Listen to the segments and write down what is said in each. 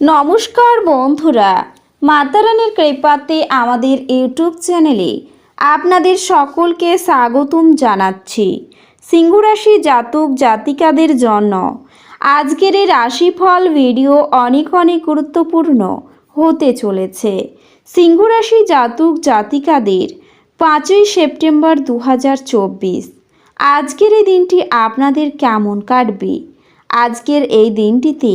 নমস্কার বন্ধুরা, মাতারানির কৃপাতে আমাদের ইউটিউব চ্যানেলে আপনাদের সকলকে স্বাগতম জানাচ্ছি। সিংহরাশি জাতক জাতিকাদের জন্য আজকের এই রাশিফল ভিডিও অনেক অনেক গুরুত্বপূর্ণ হতে চলেছে। সিংহরাশি জাতক জাতিকাদের পাঁচই সেপ্টেম্বর দু হাজার চব্বিশ। আজকের এই দিনটি আপনাদের কেমন কাটবে? আজকের এই দিনটিতে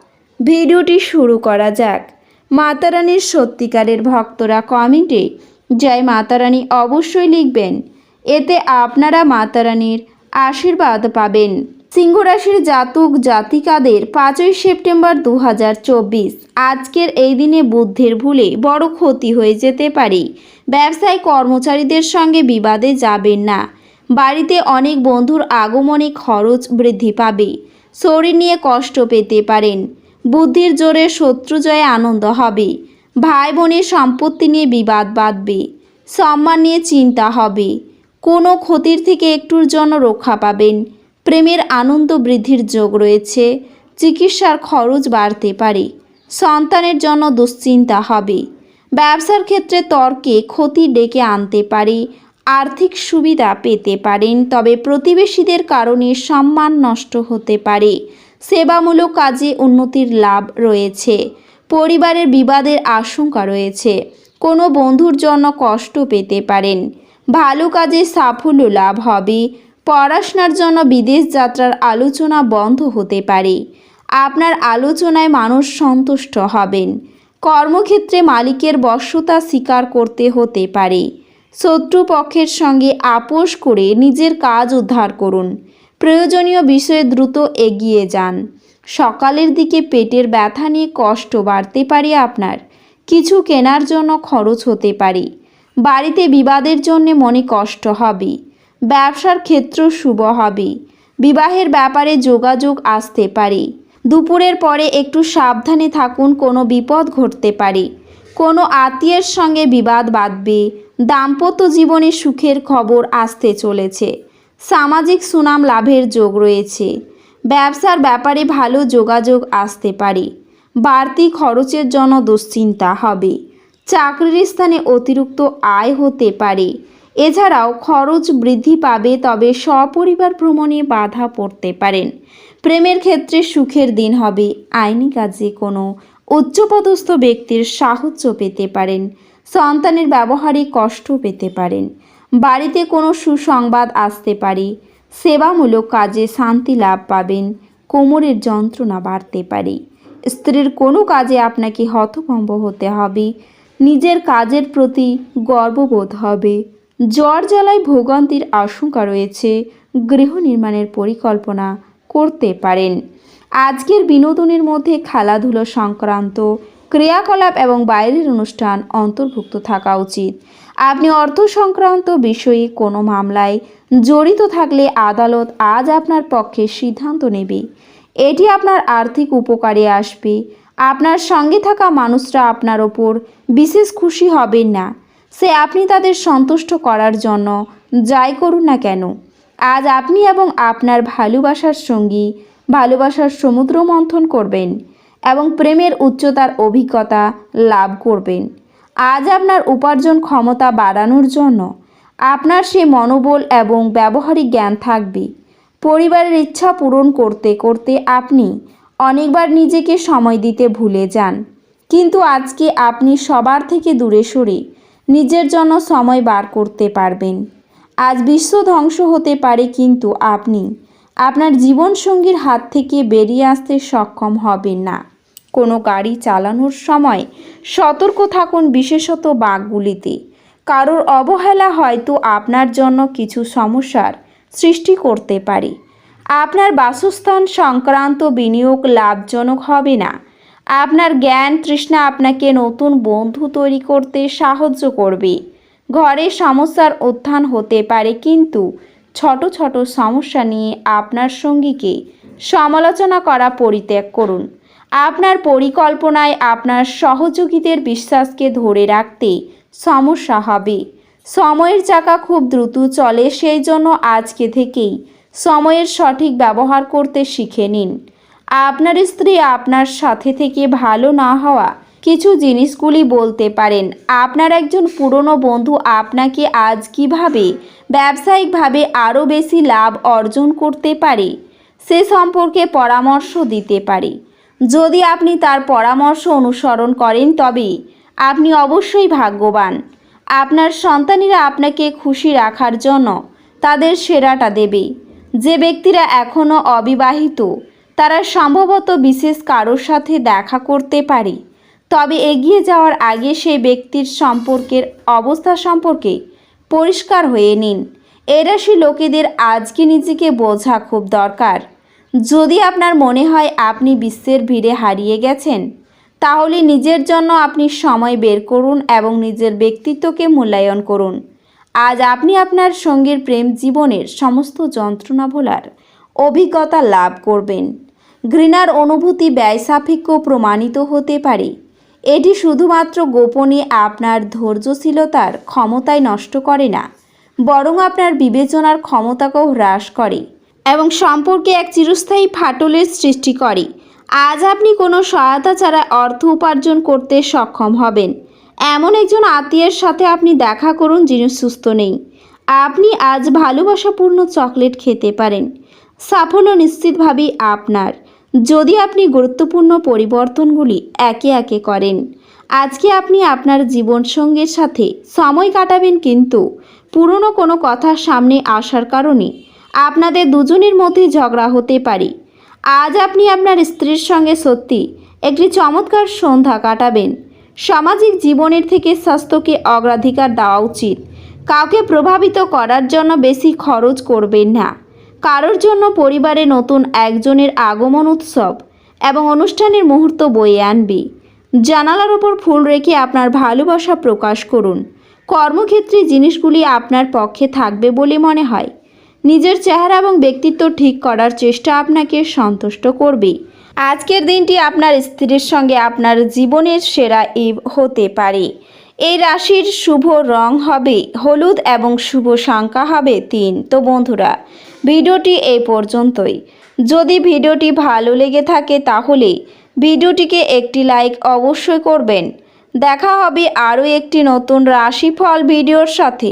ভিডিওটি শুরু করা যাক। মাতারানির সত্যিকারের ভক্তরা কমেন্টে জয় মাতারানি অবশ্যই লিখবেন। এতে আপনারা মাতারানীর আশীর্বাদ পাবেন। সিংহরাশির জাতক জাতিকাদের পাঁচই সেপ্টেম্বর দু হাজার চব্বিশ। আজকের এই দিনে বুদ্ধের ভুলে বড় ক্ষতি হয়ে যেতে পারে। ব্যবসায় কর্মচারীদের সঙ্গে বিবাদে যাবেন না। বাড়িতে অনেক বন্ধুর আগমনে খরচ বৃদ্ধি পাবে। শরীর নিয়ে কষ্ট পেতে পারেন। বুদ্ধির জোরে শত্রু জয়ে আনন্দ হবে। ভাই বোনের সম্পত্তি নিয়ে বিবাদ বাঁধবে। সম্মান নিয়ে চিন্তা হবে। কোনো ক্ষতির থেকে একটুর জন্য রক্ষা পাবেন। প্রেমের আনন্দ বৃদ্ধির যোগ রয়েছে। চিকিৎসার খরচ বাড়তে পারে। সন্তানের জন্য দুশ্চিন্তা হবে। ব্যবসার ক্ষেত্রে তর্কে ক্ষতি ডেকে আনতে পারে। আর্থিক সুবিধা পেতে পারেন, তবে প্রতিবেশীদের কারণে সম্মান নষ্ট হতে পারে। সেবামূলক কাজে উন্নতির লাভ রয়েছে। পরিবারের বিবাদের আশঙ্কা রয়েছে। কোনো বন্ধুর জন্য কষ্ট পেতে পারেন। ভালো কাজে সাফল্য লাভ হবে। পড়াশোনার জন্য বিদেশ যাত্রার আলোচনা বন্ধ হতে পারে। আপনার আলোচনায় মানুষ সন্তুষ্ট হবেন। কর্মক্ষেত্রে মালিকের বশ্যতা স্বীকার করতে হতে পারে। শত্রুপক্ষের সঙ্গে আপোষ করে নিজের কাজ উদ্ধার করুন। প্রয়োজনীয় বিষয়ে দ্রুত এগিয়ে যান। সকালের দিকে পেটের ব্যথা নিয়ে কষ্ট বাড়তে পারে আপনার। কিছু কেনার জন্য খরচ হতে পারে। বাড়িতে বিবাদের জন্য মনে কষ্ট হবে। ব্যবসার ক্ষেত্র শুভ হবে। বিবাহের ব্যাপারে যোগাযোগ আসতে পারে। দুপুরের পরে একটু সাবধানে থাকুন, কোনো বিপদ ঘটতে পারে। কোনো আত্মীয়ের সঙ্গে বিবাদ বাঁধবে। দাম্পত্য জীবনে সুখের খবর আসতে চলেছে। সামাজিক সুনাম লাভের যোগ রয়েছে। ব্যবসার ব্যাপারে ভালো যোগাযোগ আসতে পারে। বাড়তি খরচের জন্য দুশ্চিন্তা হবে। চাকরির স্থানে অতিরিক্ত আয় হতে পারে। এছাড়াও খরচ বৃদ্ধি পাবে, তবে সপরিবার ভ্রমণে বাধা পড়তে পারেন। প্রেমের ক্ষেত্রে সুখের দিন হবে। আইনি কাজে কোনো উচ্চপদস্থ ব্যক্তির সাহায্য পেতে পারেন। সন্তানের ব্যবহারে কষ্ট পেতে পারেন। বাড়িতে কোনো সুসংবাদ আসতে পারে। সেবামূলক কাজে শান্তি লাভ পাবেন। কোমরের যন্ত্রণা বাড়তে পারে। স্ত্রীর কোনো কাজে আপনাকে হতভম্ব হতে হবে। নিজের কাজের প্রতি গর্ববোধ হবে। জ্বর জ্বালায় ভোগান্তির আশঙ্কা রয়েছে। গৃহ নির্মাণের পরিকল্পনা করতে পারেন। আজকের বিনোদনের মধ্যে খেলাধুলো সংক্রান্ত ক্রিয়াকলাপ এবং বাইরের অনুষ্ঠান অন্তর্ভুক্ত থাকা উচিত। আপনি অর্থ সংক্রান্ত বিষয়ে কোনো মামলায় জড়িত থাকলে আদালত আজ আপনার পক্ষে সিদ্ধান্ত নেবে। এটি আপনার আর্থিক উপকারে আসবে। আপনার সঙ্গে থাকা মানুষরা আপনার ওপর বিশেষ খুশি হবেন না। সে আপনি তাদের সন্তুষ্ট করার জন্য যাই করুন না কেন। আজ আপনি এবং আপনার ভালোবাসার সঙ্গী ভালোবাসার সমুদ্র মন্থন করবেন এবং প্রেমের উচ্চতার অভিজ্ঞতা লাভ করবেন। আজ আপনার উপার্জন ক্ষমতা বাড়ানোর জন্য আপনার সে মনোবল এবং ব্যবহারিক জ্ঞান থাকবে। পরিবারের ইচ্ছা পূরণ করতে করতে আপনি অনেকবার নিজেকে সময় দিতে ভুলে যান। কিন্তু আজকে আপনি সবার থেকে দূরে সরে নিজের জন্য সময় বার করতে পারবেন। আজ বিশ্ব ধ্বংস হতে পারে কিন্তু আপনি আপনার জীবনসঙ্গীর হাত থেকে বেরিয়ে আসতে সক্ষম হবেন না। কোনো গাড়ি চালানোর সময় সতর্ক থাকুন বিশেষত বাঘগুলিতে। কারোর অবহেলা হয়তো আপনার জন্য কিছু সমস্যার সৃষ্টি করতে পারে। আপনার বাসস্থান সংক্রান্ত বিনিয়োগ লাভজনক হবে না। আপনার জ্ঞান তৃষ্ণা আপনাকে নতুন বন্ধু তৈরি করতে সাহায্য করবে। ঘরে সমস্যার উত্থান হতে পারে কিন্তু ছোট ছোট সমস্যা নিয়ে আপনার সঙ্গীকে সমালোচনা করা পরিত্যাগ করুন। আপনার পরিকল্পনায় আপনার সহযোগীদের বিশ্বাসকে ধরে রাখতে সমস্যা হবে। সময়ের চাকা খুব দ্রুত চলে, সেই জন্য আজকে থেকেই সময়ের সঠিক ব্যবহার করতে শিখে নিন। আপনার স্ত্রী আপনার সাথে থেকে ভালো না হওয়া কিছু জিনিসগুলি বলতে পারেন। আপনার একজন পুরনো বন্ধু আপনাকে আজ কীভাবে, ব্যবসায়িকভাবে আরও বেশি লাভ অর্জন করতে পারে, সে সম্পর্কে পরামর্শ দিতে পারে। যদি আপনি তার পরামর্শ অনুসরণ করেন, তবে আপনি অবশ্যই ভাগ্যবান। আপনার সন্তানেরা আপনাকে খুশি রাখার জন্য তাদের সেরাটা দেবে। যে ব্যক্তিরা এখনও অবিবাহিত, তারা সম্ভবত বিশেষ কারোর সাথে দেখা করতে পারে। তবে এগিয়ে যাওয়ার আগে সেই ব্যক্তির সম্পর্কের অবস্থা সম্পর্কে পরিষ্কার হয়ে নিন। এরাশি লোকেদের আজকে নিজেকে বোঝা খুব দরকার। যদি আপনার মনে হয় আপনি বিশ্বের ভিড়ে হারিয়ে গেছেন, তাহলে নিজের জন্য আপনি সময় বের করুন এবং নিজের ব্যক্তিত্বকে মূল্যায়ন করুন। আজ আপনি আপনার সঙ্গীর প্রেম জীবনের সমস্ত যন্ত্রণা ভোলার অভিজ্ঞতা লাভ করবেন। ঘৃণার অনুভূতি ব্যয়সাপেক্ষ প্রমাণিত হতে পারে। এটি শুধুমাত্র গোপনে আপনার ধৈর্যশীলতার ক্ষমতায় নষ্ট করে না, বরং আপনার বিবেচনার ক্ষমতাকেও হ্রাস করে। এবং সম্পর্কে এক চিরস্থায়ী ফাটলের সৃষ্টি করে। আজ আপনি কোনো সহায়তা ছাড়া অর্থ উপার্জন করতে সক্ষম হবেন। এমন একজন আত্মীয়ের সাথে আপনি দেখা করুন যিনি সুস্থ নেই। আপনি আজ ভালোবাসাপূর্ণ চকলেট খেতে পারেন। সাফল্য নিশ্চিতভাবেই আপনার। যদি আপনি গুরুত্বপূর্ণ পরিবর্তনগুলি একে একে করেন, আজকে আপনি আপনার জীবনসঙ্গীর সাথে সময় কাটাবেন কিন্তু পুরনো কোনো কথা সামনে আসার কারণে আপনাদের দুজনের মধ্যে ঝগড়া হতে পারে। আজ আপনি আপনার স্ত্রীর সঙ্গে সত্যি একটি চমৎকার সন্ধ্যা কাটাবেন। সামাজিক জীবনের থেকে স্বাস্থ্যকে অগ্রাধিকার দেওয়া উচিত। কাউকে প্রভাবিত করার জন্য বেশি খরচ করবেন না। কারোর জন্য পরিবারে নতুন একজনের আগমন উৎসব এবং অনুষ্ঠানের মুহূর্ত বয়ে আনবে। জানালার ওপর ফুল রেখে আপনার ভালোবাসা প্রকাশ করুন। কর্মক্ষেত্রে জিনিসগুলি আপনার পক্ষে থাকবে বলে মনে হয়। নিজের চেহারা এবং ব্যক্তিত্ব ঠিক করার চেষ্টা আপনাকে সন্তুষ্ট করবে আজকের দিনটি আপনার স্ত্রীর সঙ্গে আপনার জীবনের সেরা ইভ হতে পারে। এই রাশির শুভ রং হবে হলুদ এবং শুভ সংখ্যা হবে তিন। তো বন্ধুরা, ভিডিওটি এই পর্যন্তই। যদি ভিডিওটি ভালো লেগে থাকে তাহলে ভিডিওটিকে একটি লাইক অবশ্যই করবেন। দেখা হবে আরও একটি নতুন রাশিফল ভিডিওর সাথে।